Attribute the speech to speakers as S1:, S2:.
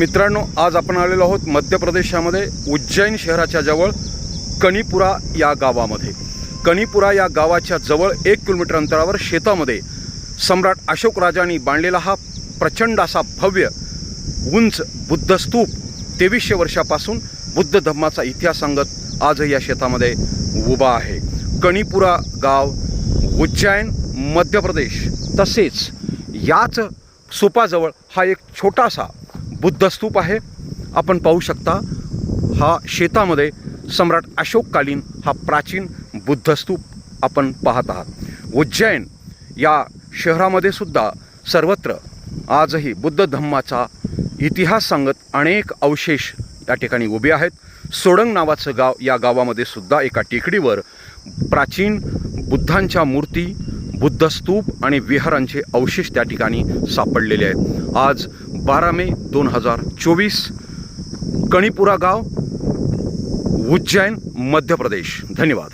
S1: मित्रांनो आज आपण आलेलो आहोत मध्य प्रदेशामध्ये उज्जैन शहराच्या जवळ कणीपुरा या गावामध्ये. कणीपुरा या गावाच्या जवळ एक किलोमीटर अंतरावर शेतामध्ये सम्राट अशोक राजांनी बांधलेला हा प्रचंड असा भव्य उंच बुद्ध स्तूप तेवीसशे वर्षापासून बुद्ध धम्माचा इतिहास सांगत आजही या शेतामध्ये उभा आहे. कणीपुरा गाव उज्जैन मध्य प्रदेश तसेच याच सुपाजवळ हा एक छोटासा बुद्धस्तूप आहे. आपण पाहू शकता हा शेतामध्ये सम्राट अशोककालीन हा प्राचीन बुद्धस्तूप आपण पाहत आहात. उज्जैन या शहरामध्ये सुद्धा सर्वत्र आजही बुद्ध धम्माचा इतिहास सांगत अनेक अवशेष या ठिकाणी उभे आहेत. सोडंग नावाचं गाव या गावामध्ये सुद्धा एका टेकडीवर प्राचीन बुद्धांच्या मूर्ती बुद्धस्तूप आणि विहारांचे अवशेष त्या ठिकाणी सापडलेले आहेत. आज बारा मे दोन हजार चोवीस कणीपुरा गाव उज्जैन मध्य प्रदेश. धन्यवाद.